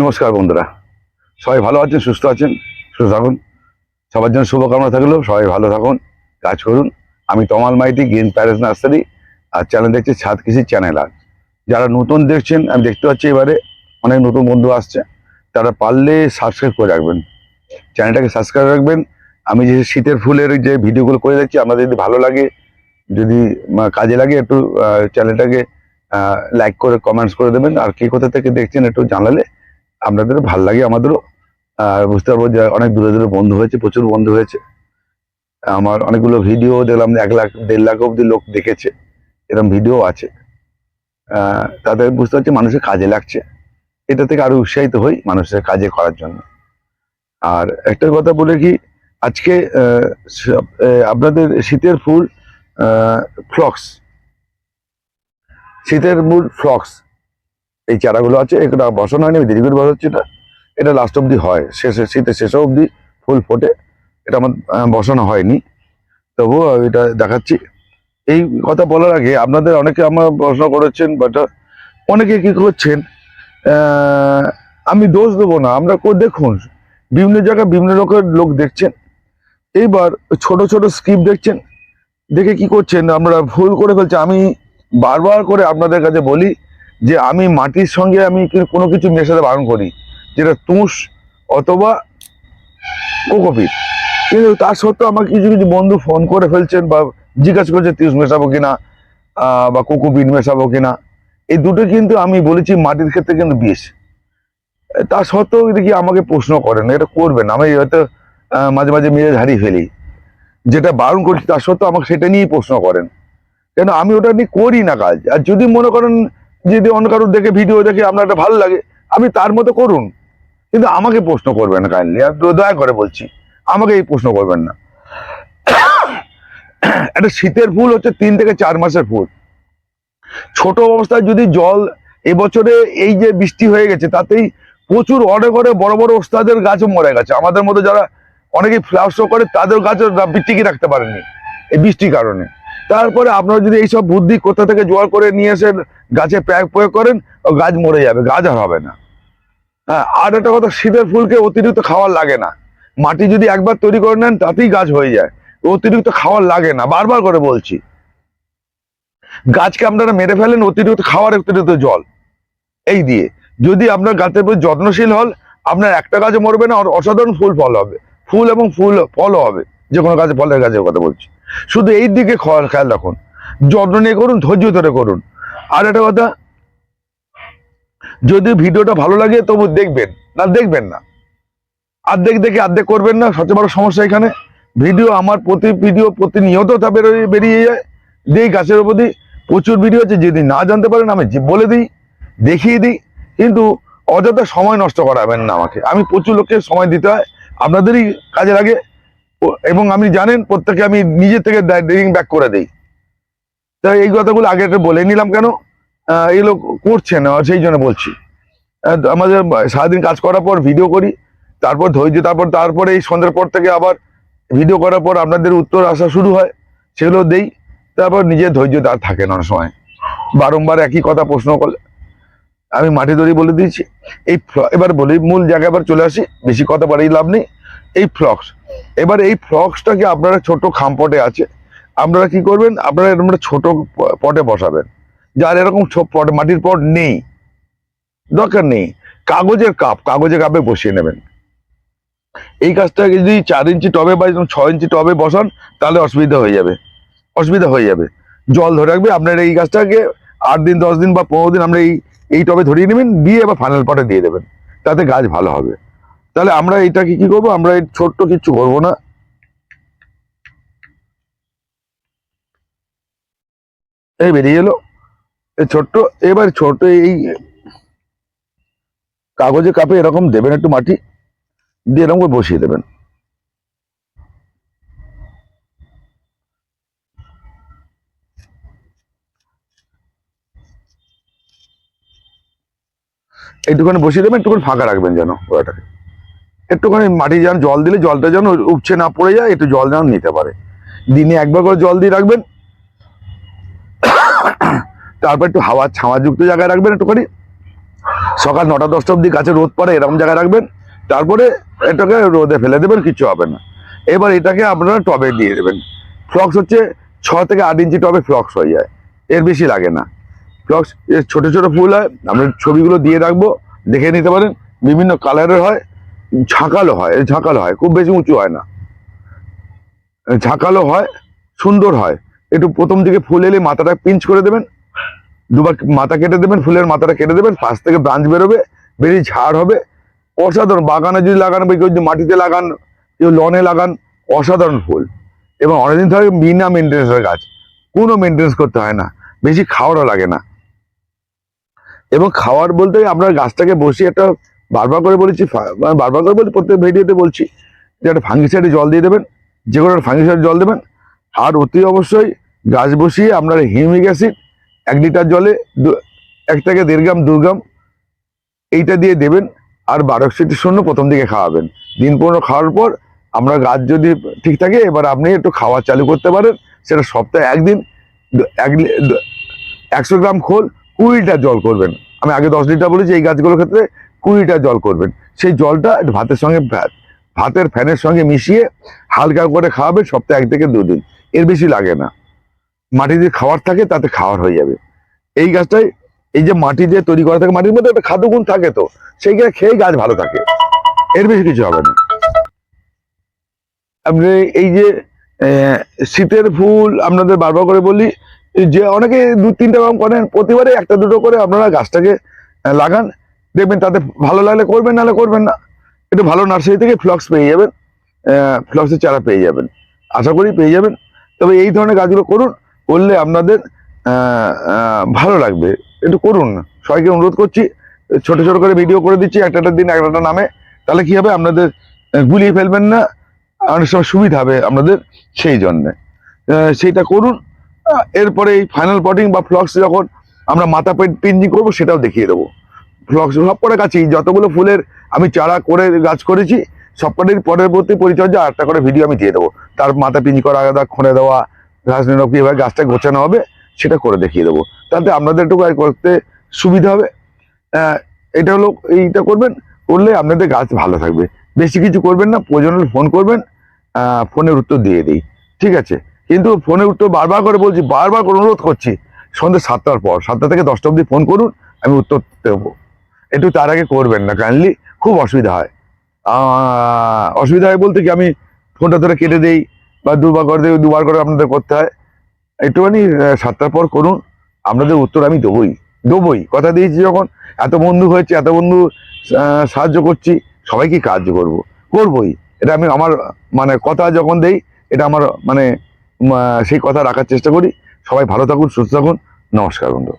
নমস্কার বন্ধুরা। সবাই ভালো আছেন, সুস্থ আছেন, সুস্থ থাকুন। সবার জন্য শুভকামনা থাকলেও সবাই ভালো থাকুন, কাজ করুন। আমি Tamal Maiti, Green Palace Nursery, আর চ্যানেল দেখছি ছাদ কৃষি চ্যানেল আর যারা নতুন দেখছেন, আমি দেখতে পাচ্ছি এবারে অনেক নতুন বন্ধু আসছে। তারা পারলে সাবস্ক্রাইব করে রাখবেন। চ্যানেলটাকে সাবস্ক্রাইব রাখবেন। আমি যে শীতের ফুলের যে ভিডিওগুলো করে যাচ্ছি আপনাদের যদি ভালো লাগে, যদি কাজে লাগে, একটু চ্যানেলটাকে লাইক করে কমেন্টস করে দেবেন। আর কে কোথা থেকে দেখছেন একটু জানালে আপনাদেরও ভালো লাগে আমাদেরও। বুঝতে পারব যে অনেক দূরে দূরে বন্ধু হয়েছে, প্রচুর বন্ধু হয়েছে। আমার অনেকগুলো ভিডিও দেখলাম, এক লাখ, দেড় লাখ অব্দি লোক দেখেছে। এরকম ভিডিও আছে। তাতে বুঝতে পারছি মানুষের কাজে লাগছে। এটা থেকে আরও উৎসাহিত হই মানুষের কাজে করার জন্য। আর একটা কথা বলে কি আজকে আপনাদের শীতের ফুল ফ্লক্স। শীতের মূল ফ্লক্স। এই চারাগুলো আছে এটা বসানো হয়নি, আমি দেরি করে বসাচ্ছি এটা এটা লাস্ট অবধি হয়, শেষে, শীতের শেষ অবধি ফুল ফোটে, এটা আমার বসানো হয়নি। তবুও এটা দেখাচ্ছি। এই কথা বলার আগে আপনাদের অনেকে আমার প্রশ্ন করেছেন বাট অনেকে কি করছেন আমি দোষ দেবো না, আমরা দেখুন, বিভিন্ন জায়গায় বিভিন্ন রকমের লোক দেখছেন, এইবার ছোট ছোট স্কিপ দেখছেন, দেখে কি করছেন, আমরা ভুল করে ফেলছি, আমি বারবার করে আপনাদের কাছে বলি যে আমি মাটির সঙ্গে আমি কোনো কিছু মেশাতে বারণ করি? যেটা তুষ অথবা কোকোপিট। কিন্তু তার সত্ত্বেও আমাকে কিছু কিছু বন্ধু ফোন করে ফেলছেন বা জিজ্ঞাসা করছে, তুষ মেশাবো কিনা বা কোকোপিট মেশাবো কিনা? এই দুটো কিন্তু আমি বলেছি মাটির ক্ষেত্রে কিন্তু বিষ। তা সত্ত্বেও দেখি আমাকে প্রশ্ন করেন, এটা করবেন, আমি হয়তো মাঝে মাঝে মেজাজ হারিয়ে ফেলি। যেটা বারণ করছি তার সত্ত্বেও আমাকে সেটা নিয়েই প্রশ্ন করেন। কেন আমি ওটা নিয়ে করি না কাজ? আর যদি মনে করেন যদি অন্য কারোর দেখে, ভিডিও দেখে আপনার একটা ভালো লাগে, আপনি তার মতো করুন। কিন্তু আমাকে প্রশ্ন করবেন না কাইন্ডলি দয়া করে বলছি, আমাকে এই প্রশ্ন করবেন না। একটা শীতের ফুল হচ্ছে তিন থেকে চার মাসের ফুল। ছোট অবস্থায় যদি জল এবছরে এই যে বৃষ্টি হয়ে গেছে, তাতেই প্রচুর অনেক করে বড় বড় ওস্তাদের গাছও মরে গেছে। আমাদের মতো যারা অনেকেই ফ্লাওয়ার শো করে, তাদের গাছও টিকে রাখতে পারেনি, এই বৃষ্টির কারণে। তারপরে আপনারা যদি এইসব বুদ্ধি কোথা থেকে জোয়ার করে নিয়ে এসে গাছে প্রয়োগ প্রয়োগ করেন, ও গাছ মরে যাবে, গাছ আর হবে না। হ্যাঁ আর একটা কথা, শীতের ফুলকে অতিরিক্ত খাওয়ার লাগে না। মাটি যদি একবার তৈরি করে নেন, তাতেই গাছ হয়ে যায়। অতিরিক্ত খাওয়ার লাগে না, বারবার করে বলছি। গাছকে আপনারা মেরে ফেলেন, অতিরিক্ত খাওয়ার অতিরিক্ত জল। এই দিয়ে, যদি আপনার গাছের প্রতি যত্নশীল হল আপনার একটা গাছে মরবে না অসাধারণ ফুল ফল হবে। ফুল এবং ফুল, ফলও হবে, যে কোনো গাছে, ফলের গাছের কথা বলছি। শুধু এই দিকে খেয়াল রাখুন। যত্ন নিয়ে করুন, ধৈর্য ধরে করুন। আর একটা কথা, যদি ভিডিওটা ভালো লাগে তবু দেখবেন, না দেখবেন না। অর্ধেক দেখে অর্ধেক করবেন না, সবচেয়ে বড় সমস্যা এখানে, ভিডিও আমার প্রতি, ভিডিও প্রতিনিয়ত তা বেরোয় বেরিয়ে যায়। দিই গাছের উপর প্রচুর ভিডিও আছে, যদি না জানতে পারেন, আমি বলে দিই, দেখিয়ে দিই, কিন্তু অযথা সময় নষ্ট করাবেন না আমাকে। আমি প্রচুর লোককে সময় দিতে হয়, আপনাদেরই কাজে লাগে এবং আমি জানেন প্রত্যেকে আমি নিজে থেকে ডেরিং ব্যাক করে দেই। তাই এই কথাগুলো আগে একটা বলে নিলাম কেন? এগুলো করছেন আহ, সেই জন্য বলছি। আমাদের সারাদিন কাজ করার পর ভিডিও করি তারপর ধৈর্য তারপর তারপরে এই সন্ধ্যের পর থেকে আবার ভিডিও করার পর আপনাদের উত্তর আসা শুরু হয় সেগুলো দেই তারপর নিজের ধৈর্য তার থাকে না সময়। বারংবার একই কথা প্রশ্ন করলে আমি মাটি দড়ি বলে দিয়েছি এই এবার বলি মূল জায়গায় এবার চলে আসি বেশি কথা বাড়িয়ে লাভ নেই এই ফ্লক্স এবার এই ফ্লক্সটাকে আপনারা ছোট খামপটে আছে আপনারা কি করবেন? আপনারা এরকম ছোট পটে বসাবেন। যার এরকম পট মাটির পট নেই। দরকার নেই। কাগজের কাপ, কাগজের কাপে বসিয়ে নেবেন। এই কাজটাকে যদি চার ইঞ্চি টবে বা ছয় ইঞ্চি টবে বসান, তাহলে অসুবিধা হয়ে যাবে। অসুবিধা হয়ে যাবে। জল ধরে রাখবে। আপনার এই গাছটাকে আট দিন, দশ দিন বা পনেরো দিন আমরা এই এই টবে ধরিয়ে নেবেন। দিয়ে এবার ফাইনাল পটে দিয়ে দেবেন। তাতে গাছ ভালো হবে। তাহলে আমরা এটাকে কি করব? আমরা এই ছোট্ট কিচ্ছু করব না। এই বেরিয়ে এলো। ছোট্ট, এবার ছোট্ট এই কাগজে কাপে এরকম দেবেন একটু মাটি, দিয়ে এরকম করে বসিয়ে দেবেন। একটুখানি বসিয়ে দেবেন, একটুখানি ফাঁকা রাখবেন যেন ওটাকে একটুখানি মাটি যেন জল দিলে জলটা যেন উপচে না পড়ে যায়, একটু জল যেন নিতে পারে। দিনে একবার করে জল দিয়ে রাখবেন তারপর একটু হাওয়া ছাওয়াযুক্ত জায়গায় রাখবেন একটুখানি। সকাল নটা, দশটা অবধি গাছে রোদ পড়ে, এরকম জায়গায় রাখবেন। তারপরে এটাকে রোদে ফেলে দেবেন, কিছু হবে না। এবার এটাকে আপনারা টবে দিয়ে দেবেন। ফ্লক্স হচ্ছে ছ থেকে আট ইঞ্চি টবে ফ্লক্স হয়ে যায়। এর বেশি লাগে না। ফ্লক্স ছোট ছোট ফুল হয়, আমরা ছবিগুলো দিয়ে রাখব, দেখে নিতে পারেন। বিভিন্ন কালারের হয়, ঝাঁকালো হয় ঝাঁকালো হয়, খুব বেশি উঁচু হয় না। ঝাঁকালো হয়, সুন্দর হয়। একটু প্রথম দিকে ফুল এলে মাথাটা পিঞ্চ করে দেবেন। দুবার মাথা কেটে দেবেন, ফুলের মাথাটা কেটে দেবেন, পাশ থেকে ব্রাঞ্চ বেরোবে, বেরিয়ে ঝাড় হবে। অসাধারণ, বাগানে যদি লাগান কেউ যদি মাটিতে লাগান, কেউ লনে লাগান, অসাধারণ ফুল। এবং অনেকদিন ধরে বিনা মেনটেন্সের গাছ, কোনো মেনটেন্স করতে হয় না, বেশি খাওয়ারও লাগে না। এবং খাওয়ার বলতে আপনার গাছটাকে বসিয়ে একটা বারবার করে বলেছি মানে বারবার করে বলছি, প্রত্যেক ভিডিওতে বলছি, যে একটা ফাঙ্গিসাইডে জল দিয়ে দেবেন, যে কোনো ফাঙ্গিসাইড জল দেবেন। আর অতি অবশ্যই গাছ বসিয়ে আপনার হিউমিক অ্যাসিড এক লিটার জলে এক থেকে দেড় গ্রাম, দু গ্রাম এইটা দিয়ে দেবেন আর বারো সিটি শূন্য প্রথম দিকে খাওয়াবেন। দিন পনেরো খাওয়ার পর আমরা গাছ যদি ঠিক থাকে, এবার আপনি একটু খাওয়া চালু করতে পারেন। সেটা সপ্তাহে একদিন এক একশো গ্রাম খোল কুড়িটা জল করবেন। আমি আগে দশ লিটার বলেছি, এই গাছগুলোর ক্ষেত্রে কুড়িটা জল করবেন। সেই জলটা ভাতের সঙ্গে ভাতের ফ্যানের সঙ্গে মিশিয়ে হালকা করে খাওয়াবেন সপ্তাহে এক থেকে দুদিন এর বেশি লাগে না। মাটি দিয়ে খাওয়ার থাকে, তাতে খাওয়ার হয়ে যাবে। এই গাছটাই, এই যে মাটি দিয়ে তৈরি করা থাকে, মাটির মধ্যে একটা খাদ্যগুণ থাকে তো সেইগুলো খেয়ে গাছ ভালো থাকে। এর বেশি কিছু হবে না। আপনি এই যে শীতের ফুল আপনাদের বারবার করে বলি, যে অনেকে দু, তিনটা রকম করেন, প্রতিবারে একটা দুটো করে আপনারা গাছটাকে লাগান। দেখবেন তাতে ভালো লাগলে করবেন, নাহলে করবেন না। একটু ভালো নার্সারি থেকে ফ্লক্স পেয়ে যাবেন ফ্লক্সের চারা পেয়ে যাবেন। আশা করি পেয়ে যাবেন। তবে এই ধরনের গাছগুলো করুন করলে আপনাদের ভালো লাগবে। একটু করুন। সবাইকে অনুরোধ করছি, ছোট ছোট করে ভিডিও করে দিচ্ছি, একটা একটা দিন, একটা নামে। তাহলে কি হবে? আপনাদের গুলিয়ে ফেলবেন না। অনেক সময় সুবিধা হবে আপনাদের সেই জন্যে। সেইটা করুন। এরপরে এই ফাইনাল পটিং বা ফ্লক্স যখন আমরা মাথা পিঞ্জি করব, সেটাও দেখিয়ে দেবো। ফ্লক্স সব কটা গাছই, যতগুলো ফুলের আমি চারা করে, গাছ করেছি সবকটার পরবর্তী পরিচর্যা আটটা করে ভিডিও আমি দিয়ে দেবো। তার মাথা পিঞ্জি করা, আলাদা খুঁড়ে দেওয়া নিরব কীভাবে গাছটা গোছানো হবে, সেটা করে দেখিয়ে দেবো। তাতে আপনাদের একটু করতে সুবিধা হবে। এটা হলো, এইটা করবেন, করলে আপনাদের গাছ ভালো থাকবে। বেশি কিছু করবেন না, প্রয়োজন হলে ফোন করবেন ফোনের উত্তর দিয়ে দিই। ঠিক আছে? কিন্তু ফোনের উত্তর বারবার করে বলছি, বারবার করে অনুরোধ করছি, সন্ধ্যে সাতটার পর, সাতটা থেকে দশটা অবধি ফোন করুন, আমি উত্তর দেবো। একটু তার আগে করবেন না, কাইন্ডলি খুব অসুবিধা হয়। অসুবিধা হয় বলতে কি, আমি ফোনটা ধরে কেটে দেই বা দুবার করে দুবার করে আপনাদের করতে হয়। একটুখানি সাতটার পর করুন। আপনাদের উত্তর আমি দেবই দেবই। কথা দিয়েছি যখন, এত বন্ধু হয়েছে, এত বন্ধু সাহায্য করছি, সবাইকে কাজ করব, করবই। এটা আমি আমার মানে কথা যখন দেই, এটা আমার মানে সেই কথা রাখার চেষ্টা করি। সবাই ভালো থাকুন, সুস্থ থাকুন। নমস্কার বন্ধু।